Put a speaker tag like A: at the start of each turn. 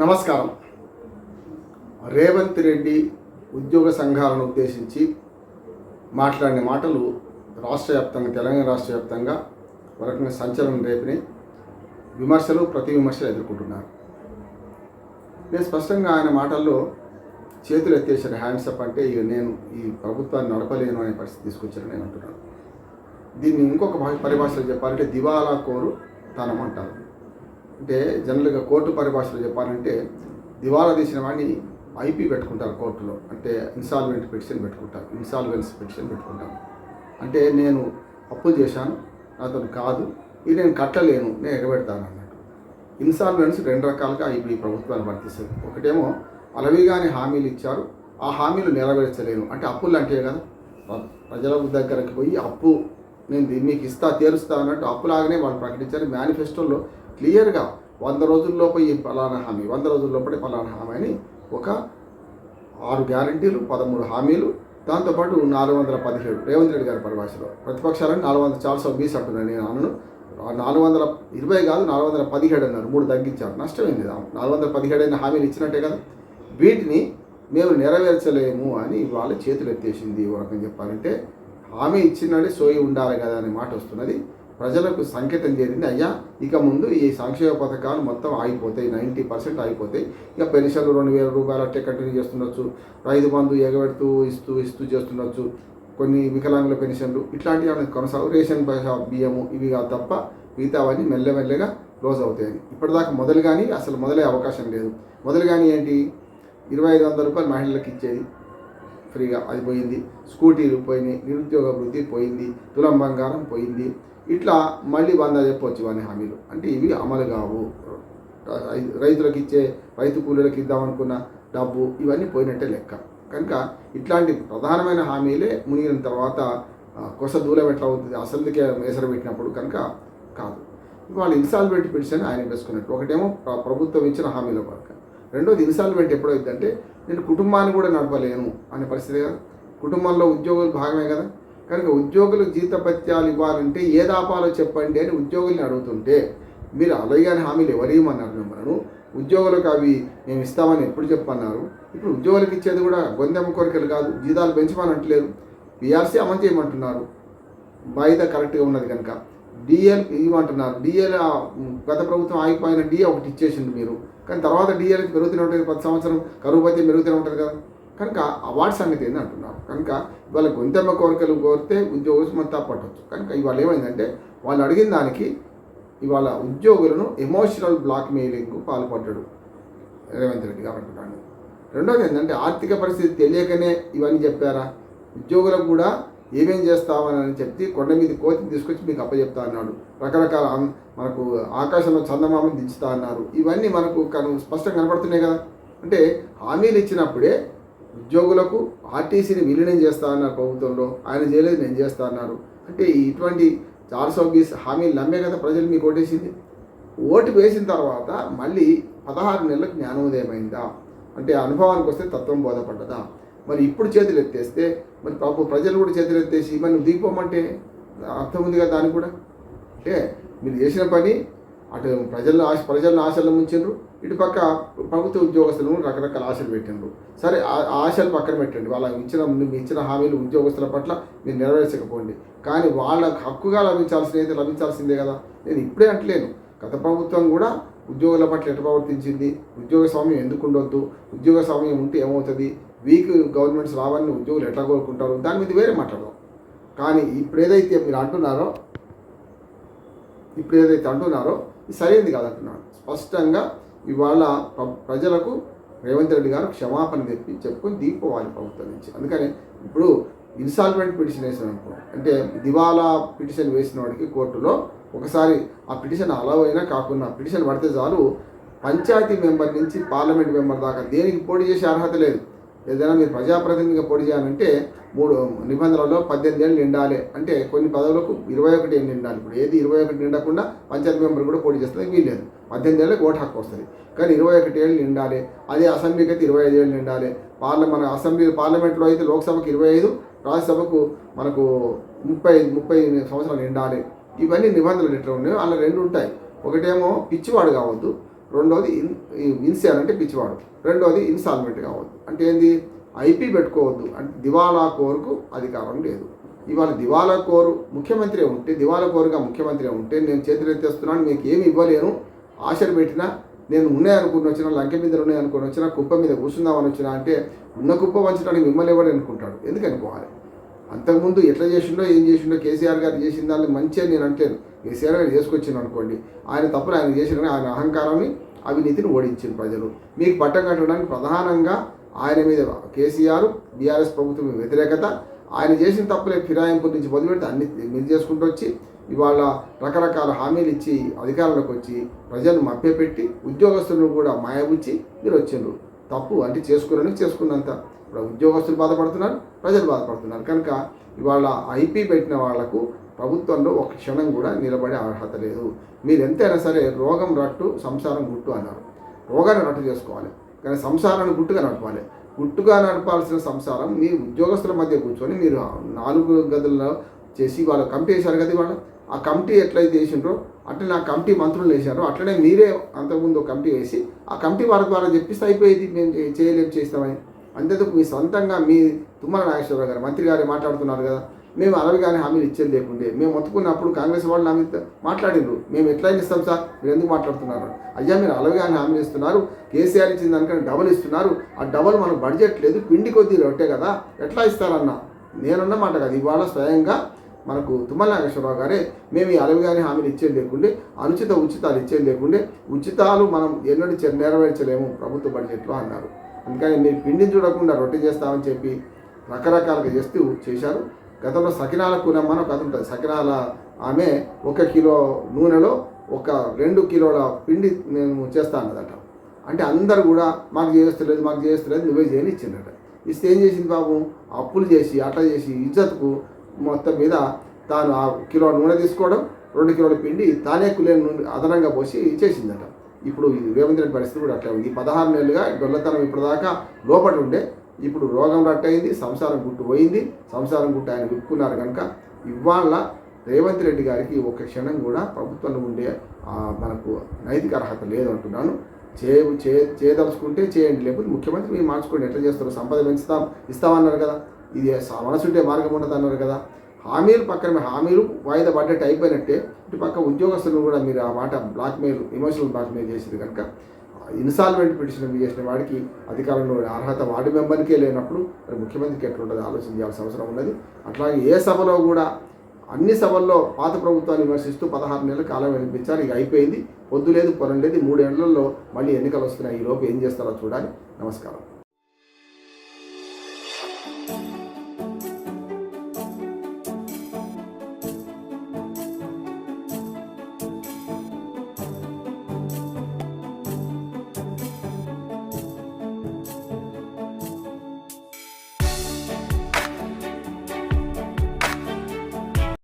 A: నమస్కారం. రేవంత్ రెడ్డి ఉద్యోగ సంఘాలను ఉద్దేశించి మాట్లాడిన మాటలు రాష్ట్ర వ్యాప్తంగా తెలంగాణ రాష్ట్ర వ్యాప్తంగా ఒక సంచలనం రేపినాయి విమర్శలు ప్రతి విమర్శలు ఎదుర్కొంటున్నారు. నేను స్పష్టంగా ఆయన మాటల్లో చేతులు ఎత్తేసారు హ్యాండ్స్ అప్ అంటే ఇక నేను ఈ ప్రభుత్వాన్ని నడపలేను అనే పరిస్థితి తీసుకొచ్చారని నేను అంటున్నాను. దీన్ని ఇంకొక పరిభాషలో చెప్పాలంటే దివాలా కోరు తనమంటారు. అంటే జనరల్గా కోర్టు పరిభాషలో చెప్పాలంటే దివాలా తీసిన వాడిని ఐపీ పెట్టుకుంటారు కోర్టులో. అంటే ఇన్సాల్వెంట్ పిటిషన్ పెట్టుకుంటారు ఇన్సాల్వెన్స్ పిటిషన్ పెట్టుకుంటారు. అంటే నేను అప్పు చేశాను అతను కాదు ఇది నేను కట్టలేను నేను ఎగబెడతాను అన్నట్టు. ఇన్సాల్వెన్స్ రెండు రకాలుగా ఇప్పుడు ఈ ప్రభుత్వాలు వర్తిస్తుంది ఒకటేమో అలవిగానే హామీలు ఇచ్చారు ఆ హామీలు నెరవేర్చలేను. అంటే అప్పులు అంటే కదా ప్ర- ప్రజల దగ్గరకు పోయి అప్పు నేను మీకు ఇస్తా తీరుస్తా అన్నట్టు అప్పులాగానే వాళ్ళు ప్రకటించారు. మేనిఫెస్టోలో క్లియర్గా వంద రోజుల్లోపు ఈ ఫలానా హామీ వంద రోజుల్లోపటి ఫలానా హామీ అని ఒక ఆరు గ్యారంటీలు పదమూడు హామీలు దాంతోపాటు నాలుగు వందల పదిహేడు. రేవంత్ రెడ్డి గారి పరిభాషలో ప్రతిపక్షాలను నాలుగు వందల చాలా సో బీస్ అంటున్నాను నేను అనను. నాలుగు వందల ఇరవై కాదు నాలుగు వందల పదిహేడు అన్నారు. మూడు తగ్గించారు. నష్టమైంది నాలుగు వందల పదిహేడు అయిన హామీలు ఇచ్చినట్టే కదా. వీటిని మేము నెరవేర్చలేము అని వాళ్ళ చేతులు ఎత్తేసింది ఓ చెప్పాలంటే హామీ ఇచ్చినట్టే సోయి ఉండాలి కదా అనే మాట వస్తున్నది. ప్రజలకు సంకేతం చేరింది. అయ్యా ఇక ముందు ఈ సంక్షేమ పథకాలు మొత్తం ఆగిపోతాయి. నైంటీ పర్సెంట్ ఆగిపోతాయి. ఇక పెన్షన్లు రెండు వేల రూపాయలు అట్టే కంటిన్యూ చేస్తుండొచ్చు. రైతు బంధు ఎగబెడుతూ ఇస్తూ ఇస్తూ చేస్తుండొచ్చు. కొన్ని వికలాంగుల పెన్షన్లు ఇట్లాంటివి ఏమైనా కొనసాగు రేషన్ బియ్యము ఇవి కాదు తప్ప మిగతావన్నీ మెల్లమెల్లగా క్లోజ్ అవుతాయని ఇప్పటిదాకా మొదలు కానీ అసలు మొదలే అవకాశం లేదు. మొదలు కానీ ఏంటి? ఇరవై ఐదు వందల రూపాయలు మహిళలకు ఇచ్చేది. ఫ్రీగా అది పోయింది. స్కూటీలు పోయినాయి నిరుద్యోగ వృద్ధి పోయింది తులం బంగారం పోయింది. ఇట్లా మళ్ళీ వంద చెప్పవచ్చు ఇవన్నీ హామీలు. అంటే ఇవి అమలు కావు. రైతులకు ఇచ్చే రైతు కూలీలకు ఇద్దామనుకున్న డబ్బు ఇవన్నీ పోయినట్టే లెక్క. కనుక ఇట్లాంటి ప్రధానమైన హామీలే మునిగిన తర్వాత కొస దూరం ఎట్లా అవుతుంది? అసలుకే ఎసరు పెట్టినప్పుడు కనుక కాదు. ఇవాళ ఇన్సాల్వెంట్ పిటిషన్ ఆయన వేసుకున్నట్టు. ఒకటేమో ప్రభుత్వం ఇచ్చిన హామీల పడక రెండోది ఇన్సాల్వెంట్ ఎప్పుడైందంటే నేను కుటుంబాన్ని కూడా నడపలేను అనే పరిస్థితి కదా. కుటుంబంలో ఉద్యోగులు భాగమే కదా. కనుక ఉద్యోగులకు జీతపత్యాలు ఇవ్వాలంటే ఏ దాపాలో చెప్పండి అని ఉద్యోగుల్ని అడుగుతుంటే మీరు అలాగే హామీలు ఎవరు ఇవ్వమన్నారు మిమ్మల్ని? ఉద్యోగులకు అవి మేము ఇస్తామని ఎప్పుడు చెప్పన్నారు? ఇప్పుడు ఉద్యోగులకు ఇచ్చేది కూడా గొంతెమ్మ కోరికలు కాదు జీతాలు పెంచమని అంటలేరు పిఆర్సీ అమలు చేయమంటున్నారు. వాయిదా కరెక్ట్గా ఉన్నది కనుక. డిఎల్ ఇవ్వమంటున్నారు. డిఎల్ గత ప్రభుత్వం ఆగిపోయిన డిఏ ఒకటి ఇచ్చేసింది మీరు. కానీ తర్వాత డిఎల్ఎఫ్ పెరుగుతూనే ఉంటుంది ప్రతి సంవత్సరం కరువు పత్తి పెరుగుతూనే ఉంటుంది కదా. కనుక అవార్డ్ సంగతి ఏంది అంటున్నారు కనుక ఇవాళ గొంతెమ్మ కోరికలు కోరితే ఉద్యోగం మొత్తం పట్టవచ్చు కనుక ఇవాళ ఏమైందంటే వాళ్ళు అడిగిన దానికి ఇవాళ ఉద్యోగులను ఎమోషనల్ బ్లాక్ మెయిలింగ్కు పాల్పడ్డాడు రేవంత్ రెడ్డి గారు అంటున్నాడు. రెండోది ఏంటంటే ఆర్థిక పరిస్థితి తెలియకనే ఇవన్నీ చెప్పారా? ఉద్యోగులకు కూడా ఏమేం చేస్తామని అని చెప్పి కొండ మీద కోతిని తీసుకొచ్చి మీకు అప్పచెప్తా అన్నాడు. రకరకాల మనకు ఆకాశంలో చందమామని దించుతా అన్నారు. ఇవన్నీ మనకు కను స్పష్టంగా కనపడుతున్నాయి కదా. అంటే హామీలు ఇచ్చినప్పుడే ఉద్యోగులకు ఆర్టీసీని విలీనం చేస్తా అన్నారు ప్రభుత్వంలో. ఆయన చేయలేదు నేను చేస్తా అన్నారు. అంటే ఇటువంటి చార్సో బీస్ హామీలు నమ్మే కదా ప్రజలు మీకు ఓటేసింది. ఓటు వేసిన తర్వాత మళ్ళీ పదహారు నెలలకు జ్ఞానోదయం అయిందా అంటే అనుభవానికి వస్తే తత్వం బోధపడ్డదా? మరి ఇప్పుడు చేతులు ఎత్తేస్తే మరి పాప ప్రజలు కూడా చేతులు ఎత్తేసి మరి నువ్వు దిగిపోమంటే అర్థం ఉంది కదా దానికి కూడా? ఏ మీరు చేసిన పని అటు ప్రజలను ఆశ ప్రజలను ఆశలు ముంచిండ్రు. ఇటు పక్క ప్రభుత్వ ఉద్యోగస్తులను రకరకాల ఆశలు పెట్టిండ్రు. సరే ఆ ఆశలు పక్కన పెట్టండి. వాళ్ళకి ఇచ్చిన మీ ఇచ్చిన హామీలు ఉద్యోగస్తుల పట్ల మీరు నెరవేర్చకపోండి. కానీ వాళ్ళకు హక్కుగా లభించాల్సింది అయితే లభించాల్సిందే కదా? నేను ఇప్పుడే అంటలేను. గత ప్రభుత్వం కూడా ఉద్యోగుల పట్ల ఎట్లా ప్రవర్తించింది? ఉద్యోగ స్వామ్యం ఎందుకు ఉండొద్దు? ఉద్యోగ స్వామ్యం ఉంటే ఏమవుతుంది? వీక్ గవర్నమెంట్స్ రావాలని ఉద్యోగులు ఎట్లా కోరుకుంటారు? దాని మీద వేరే మాట్లాడదాం. కానీ ఇప్పుడు ఏదైతే మీరు అంటున్నారో ఇప్పుడు ఏదైతే అంటున్నారో ఇది సరైనది కాదంటున్నాను. స్పష్టంగా ఇవాళ ప్ర- ప్రజలకు రేవంత్ రెడ్డి గారు క్షమాపణ చెప్పి చెప్పుకొని దీపోవాలి ప్రభుత్వం నుంచి అందుకని ఇప్పుడు ఇన్సాల్వెంట్ పిటిషన్ వేసిన అనుకో అంటే దివాలా పిటిషన్ వేసిన వాడికి కోర్టులో ఒకసారి ఆ పిటిషన్ అలవ్ అయినా కాకుండా పిటిషన్ పడితే చాలు పంచాయతీ మెంబర్ నుంచి పార్లమెంట్ మెంబర్ దాకా దేనికి పోటీ చేసే అర్హత లేదు. ఏదైనా మీరు ప్రజాప్రతినిధిగా పోటీ చేయాలంటే మూడు నిబంధనలలో పద్దెనిమిది ఏళ్ళు నిండాలి. అంటే కొన్ని పదవులకు ఇరవై ఒకటి ఏళ్ళు నిండాలి. ఇప్పుడు ఏది ఇరవై ఒకటి నిండకుండా పంచాయతీ మెంబర్ కూడా పోటీ చేస్తుంది వీల్లేదు. పద్దెనిమిది ఏళ్ళకి ఓటు హక్కు వస్తుంది. కానీ ఇరవై ఒకటి ఏళ్ళు నిండాలి. అదే అసెంబ్లీకి అయితే ఇరవై ఐదు ఏళ్ళు నిండాలి. పార్ల మన అసెంబ్లీ పార్లమెంట్లో అయితే లోక్సభకు ఇరవై ఐదు రాజ్యసభకు మనకు ముప్పై ముప్పై సంవత్సరాలు నిండాలి. ఇవన్నీ నిబంధనలు ఎట్లా ఉన్నాయో అలా రెండు ఉంటాయి. ఒకటేమో పిచ్చివాడు కావద్దు రెండోది ఇన్ ఇన్సియర్ అంటే పిచ్చివాడు రెండోది ఇన్సాల్మెంట్ కావద్దు. అంటే ఏంది? ఐపీ పెట్టుకోవద్దు. అంటే దివాలా కోరుకు అధికారం లేదు. ఇవాళ దివాలా కోరు ముఖ్యమంత్రి ఉంటే దివాలా కోరుగా ముఖ్యమంత్రి ఉంటే నేను చేతులు ఎత్తేస్తున్నాను మీకు ఏమి ఇవ్వలేను ఆశలు పెట్టినా నేను ఉన్నాయనుకుని వచ్చినా లంక మీద ఉన్నాయనుకుని వచ్చినా కుప్ప మీద కూర్చుందామని వచ్చినా అంటే ఉన్న కుప్ప వంచడానికి మిమ్మల్ని ఎవరు అనుకుంటాడు? ఎందుకు అనుకోవాలి? అంతకుముందు ఎట్లా చేసిండో ఏం చేసిండో కేసీఆర్ గారు చేసిన దాన్ని మంచిగా నేను అంటలేను. కేసీఆర్ గారు చేసుకొచ్చాను అనుకోండి. ఆయన తప్పులు ఆయన చేసిన ఆయన అహంకారాన్ని అవినీతిని ఓడించింది ప్రజలు. మీకు పట్టం కట్టడానికి ప్రధానంగా ఆయన మీద కేసీఆర్ బీఆర్ఎస్ ప్రభుత్వం వ్యతిరేకత. ఆయన చేసిన తప్పులే ఫిరాయింపు నుంచి మొదలుపెడితే అన్ని మీరు చేసుకుంటూ వచ్చి ఇవాళ రకరకాల హామీలు ఇచ్చి అధికారంలోకి వచ్చి ప్రజలను మభ్యపెట్టి ఉద్యోగస్తులను కూడా మాయబుచ్చి మీరు వచ్చిండ్రు. తప్పు అంటే చేసుకున్నాను చేసుకున్నంత. ఇప్పుడు ఉద్యోగస్తులు బాధపడుతున్నారు ప్రజలు బాధపడుతున్నారు. కనుక ఇవాళ ఐపీ పెట్టిన వాళ్ళకు ప్రభుత్వంలో ఒక క్షణం కూడా నిలబడే అర్హత లేదు. మీరు ఎంతైనా సరే రోగం రట్టు సంసారం గుట్టు అన్నారు. రోగాన్ని రట్టు చేసుకోవాలి. కానీ సంసారాన్ని గుట్టుగా నడపాలి. గుట్టుగా నడపాల్సిన సంసారం మీ ఉద్యోగస్తుల మధ్య కూర్చొని మీరు నాలుగు గదుల్లో చేసి వాళ్ళు కమిటీ వేశారు కదా ఇవాళ. ఆ కమిటీ ఎట్లయితే వేసిండ్రో అట్లనే ఆ కమిటీ మంత్రులు వేశారో. అట్లనే మీరే అంతకుముందు ఒక కమిటీ వేసి ఆ కమిటీ వారి ద్వారా చెప్పిస్తే అయిపోయేది. మేము చే- చేయలేం చేస్తామని. అంతేందుకు మీ సొంతంగా మీ తుమ్మల నాగేశ్వరరావు గారు మంత్రి గారు మాట్లాడుతున్నారు కదా. మేము అలవి హామీలు ఇచ్చేది లేకుండే. మేము మొత్తుకున్నప్పుడు కాంగ్రెస్ వాళ్ళు హామీ మాట్లాడిండ్రు మేము ఎట్లా ఇస్తాం సార్? మీరు ఎందుకు మాట్లాడుతున్నారు? అయ్యా మీరు అలవి హామీలు ఇస్తున్నారు. కేసీఆర్ ఇచ్చిన దానికన్నా డబల్ ఇస్తున్నారు. ఆ డబల్ మనకు బడ్జెట్ లేదు. పిండి కొద్దీ రొట్టే కదా. ఎట్లా ఇస్తారన్న? నేనున్న మాట కదా. ఇవాళ స్వయంగా మనకు తుమ్మల నాగేశ్వరరావు గారే మేము ఈ అలవి కానీ హామీలు ఇచ్చేది లేకుండే అనుచిత ఉచితాలు ఇచ్చేది లేకుండే ఉచితాలు మనం ఎన్నడూ నెరవేర్చలేము ప్రభుత్వ బడ్జెట్లో అన్నారు. అందుకని మీరు పిండిని చూడకుండా రొట్టె చేస్తామని చెప్పి రకరకాలుగా చేస్తూ చేశారు. గతంలో సకినాల కూనమ్మ అని ఒక కథ ఉంటుంది. సకినాల ఆమె ఒక కిలో నూనెలో ఒక రెండు కిలోల పిండి నేను చేస్తా అన్నదట. అంటే అందరు కూడా మాకు చేస్తలేదు మాకు చేస్తలేదు నువ్వే చేయని ఇచ్చిందట. ఇస్తే ఏం చేసింది బాబు? అప్పులు చేసి అట్లా చేసి ఇజ్జత్కు మొత్తం మీద తాను ఆ కిలో నూనె తీసుకోవడం రెండు కిలోల పిండి తానే కులే నూనె అదనంగా పోసి చేసిందట. ఇప్పుడు రేవంత్ రెడ్డి పరిస్థితి కూడా అట్లా ఉంది. పదహారు నెలలుగా దొల్లతనం ఇప్పటిదాకా లోపల ఉండే ఇప్పుడు రోగం రట్టయింది సంసారం గుట్టు పోయింది సంసారం గుట్టు ఆయన విప్పుకున్నారు కనుక ఇవాళ రేవంత్ రెడ్డి గారికి ఒక క్షణం కూడా ప్రభుత్వంలో ఉండే మనకు నైతిక అర్హత లేదంటున్నాను చే చే చేయదలుచుకుంటే చేయండి లేకపోతే ముఖ్యమంత్రి మీరు మార్చుకోండి. ఎట్లా చేస్తారు సంపద పెంచుతాం ఇస్తామన్నారు కదా. ఇది స- మనసుంటే మార్గం ఉండదు అన్నారు కదా. హామీలు పక్కన హామీలు వాయిదా పడ్డట్టు అయిపోయినట్టే ఇటు పక్క ఉద్యోగస్తులు కూడా మీరు ఆ మాట బ్లాక్మెయిల్ ఎమోషనల్ బ్లాక్మెయిల్ చేసింది కనుక ఇన్సాల్వెంట్ పిటిషన్ చేసిన వాడికి అధికారంలో అర్హత వార్డు మెంబర్కే లేనప్పుడు మరి ముఖ్యమంత్రికి ఎట్లుంటుంది ఆలోచన చేయాల్సిన అవసరం ఉన్నది. అట్లాగే ఏ సభలో కూడా అన్ని సభల్లో పాత ప్రభుత్వాన్ని విమర్శిస్తూ పదహారు నెలల కాలం వినిపించారు ఇక అయిపోయింది పొద్దు లేదు పొలం లేదు మూడేళ్ళలో మళ్ళీ ఎన్నికలు వస్తున్నాయి ఈ లోపు ఏం చేస్తారో చూడాలి. నమస్కారం.